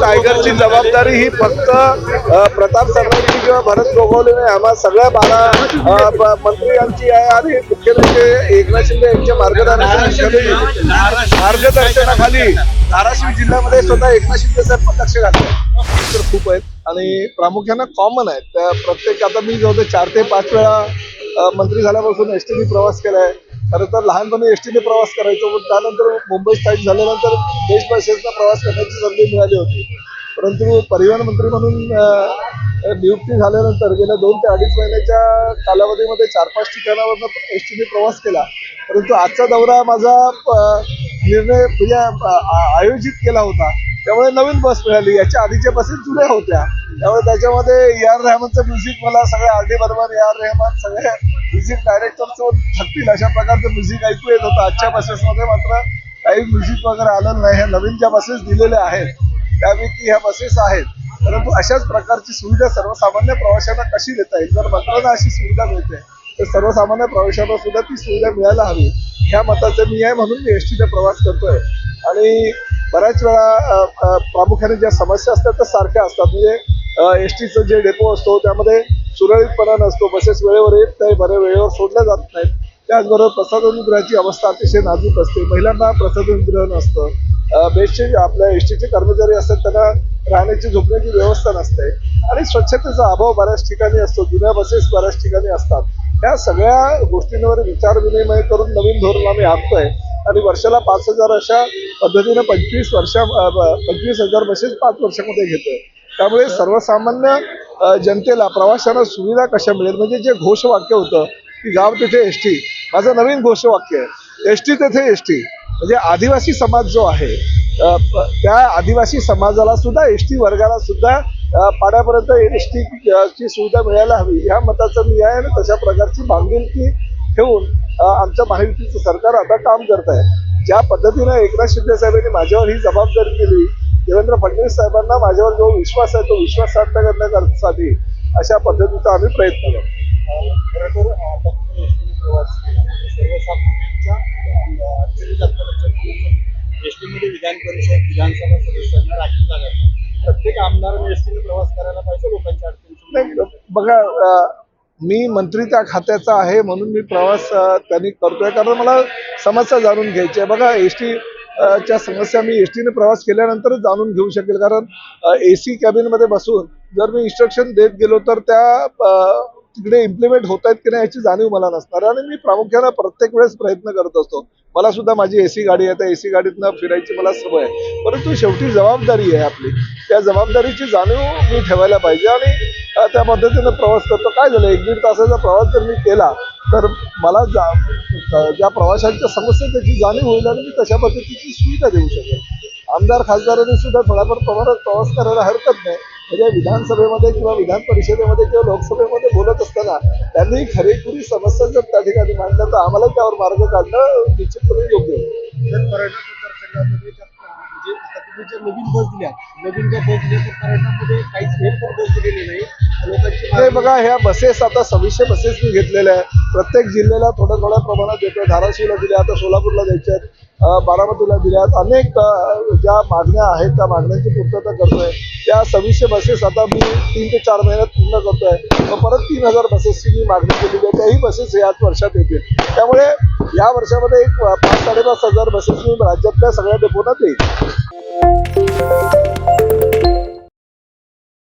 टायगरची जबाबदारी ही फक्त प्रताप सरनाईची किंवा भरत गोगवले नाही आम्हा सगळ्या बारा मंत्री यांची आहे आणि मुख्यमंत्री एकनाथ शिंदे यांच्या मार्गदर्शनाखाली मार्गदर्शनाखाली धाराशिव जिल्ह्यामध्ये स्वतः एकनाथ शिंदे साहेब पण लक्ष घालतात. तर खूप आहेत आणि प्रामुख्यानं कॉमन आहेत. त्या प्रत्येक आता मी जवळ चार ते पाच वेळा मंत्री झाल्यापासून एस टीने प्रवास केला आहे खरं तर लहानपणी एस टीने प्रवास करायचो पण त्यानंतर मुंबई स्थायिक झाल्यानंतर बेस्ट बसेसना प्रवास करण्याची संधी मिळाली होती. परंतु परिवहन मंत्री म्हणून नियुक्ती झाल्यानंतर गेल्या दोन ते अडीच महिन्याच्या कालावधीमध्ये चार पाच ठिकाणावरनं एस टीने प्रवास केला. परंतु आजचा दौरा माझा निर्णय म्हणजे आयोजित केला होता. त्यामुळे नवीन बस मिळाली. याच्या आधीच्या बसेस जुन्या होत्या. त्यामुळे त्याच्यामध्ये ए आर रेहमानचं म्युझिक मला सगळे R D Burman A R Rahman सगळे म्युझिक डायरेक्टर थकतील अशा प्रकारचं म्युझिक ऐकू येत होतं. आजच्या बसेसमध्ये मात्र काही म्युझिक वगैरे आलं नाही. ह्या नवीन ज्या बसेस दिलेल्या आहेत त्यापैकी ह्या बसेस आहेत. परंतु अशाच प्रकारची सुविधा सर्वसामान्य प्रवाशांना कशी देता येईल? जर मंत्र्यांना अशी सुविधा मिळते तर सर्वसामान्य प्रवाशांना सुद्धा ती सुविधा मिळायला हवी. ह्या मताचं मी आहे म्हणून मी एस टीने प्रवास करतोय. आणि बऱ्याच वेळा प्रामुख्याने ज्या समस्या असतात त्या सारख्या असतात. म्हणजे एस टीचं जे डेपो असतो त्यामध्ये सुरळीतपणा नसतो बसेस वेळेवर येत नाही बऱ्या वेळेवर सोडल्या जात नाहीत. त्याचबरोबर प्रसाधनगृहाची अवस्था अतिशय नाजूक असते. महिलांना प्रसाधनगृह नसतं. बेस्टचे आपल्या एस टीचे कर्मचारी असतात त्यांना राहण्याची झोपण्याची व्यवस्था नसते. आणि स्वच्छतेचा अभाव बऱ्याच ठिकाणी असतो. जुन्या बसेस बऱ्याच ठिकाणी असतात. या सगळ्या गोष्टींवर विचार विनिमय करून नवीन धोरण आम्ही आखतोय आणि वर्षाला पाच हजार अशा पद्धतीने पंचवीस वर्षा पंचवीस हजार बसेस पाच वर्षामध्ये घेतोय. त्यामुळे सर्वसामान्य जनतेला प्रवाशांना सुविधा कशा मिळेल? म्हणजे जे घोषवाक्य होतं की गाव तिथे एस टी. माझं नवीन घोषवाक्य आहे. एस टी तेथे एस टी. म्हणजे आदिवासी समाज जो आहे त्या आदिवासी समाजाला सुद्धा एस टी वर्गाला सुद्धा पाण्यापर्यंत पाड्यापर्यंत एस टी ची सुविधा मिळायला हवी. ह्या मताचं मी आहे आणि तशा प्रकारची बांधिलकी ठेवून आमच्या महायुतीचं सरकार आता काम करत आहे. ज्या पद्धतीनं एकनाथ शिंदे साहेबांनी माझ्यावर ही जबाबदारी दिली देवेंद्र फडणवीस साहेबांना माझ्यावर जो विश्वास आहे तो विश्वास सार्थ करण्यासाठी अशा पद्धतीचा आम्ही प्रयत्न करतो एसटीमध्ये विधान परिषद विधानसभा सदस्यांना राखीव जागा. प्रत्येक आमदाराने एसटीने प्रवास करायला पाहिजे लोकांच्या अडचणी. बघा मी मंत्री त्या खात्याचा आहे म्हणून मी प्रवास त्यांनी करतोय कारण मला समस्या जाणून घ्यायची आहे बघा एस टी च्या समस्या मी एस टीने प्रवास केल्यानंतरच जाणून घेऊ शकेल. कारण ए सी कॅबिनमध्ये बसून जर मी इन्स्ट्रक्शन देत गेलो तर त्या तिकडे इम्प्लिमेंट होत आहेत की नाही याची जाणीव मला नसणार. आणि मी प्रामुख्याने प्रत्येक वेळेस प्रयत्न करत असतो. मला सुद्धा माझी एसी गाडी आहे. त्या एसी गाडीतनं फिरायची मला सवय आहे. परंतु शेवटी जबाबदारी आहे आपली. त्या जबाबदारीची जाणीव मी ठेवायला पाहिजे आणि त्या पद्धतीनं प्रवास करतो. काय झालं? एक दीड तासाचा प्रवास जर मी केला तर मला जा ज्या प्रवाशांच्या समस्या त्याची जाणीव होईल आणि मी तशा पद्धतीची सुविधा देऊ शकेल. आमदार खासदारांनी सुद्धा थोड्याफार प्रमाणात प्रवास करायला हरकत नाही. म्हणजे विधानसभेमध्ये किंवा विधान परिषदेमध्ये किंवा लोकसभेमध्ये बोलत असताना त्यांनी खरेखुरी समस्या जर त्या ठिकाणी मांडल्या तर आम्हाला त्यावर मार्ग काढणं निश्चितपणे योग्य होईल. म्हणजे नवीन बस दिल्या नवीन ज्या बस दिल्या त्या पर्यटनामध्ये काहीच हेरफेर बस दिलेली नाही. लोकांची नाही बघा ह्या बसेस आता सव्वीसशे बसेस मी घेतलेल्या आहे प्रत्येक जिल्ह्याला थोड्या थोड्या प्रमाणात देतोय. धाराशिवला दिल्या आता सोलापूरला द्यायच्या आहेत बारामतीला दिल्यात अनेक ज्या मागण्या आहेत त्या मागण्यांची पूर्तता करतोय. त्या सव्वीसशे बसेस आता मी तीन ते चार महिन्यात पूर्ण करतोय. मग परत तीन हजार बसेसची मी मागणी केलेली आहे. त्याही बसेस याच वर्षात येतील. त्यामुळे या वर्षामध्ये एक पाच साडेपाच हजार बसेस मी राज्यातल्या सगळ्या डेपोना देईल.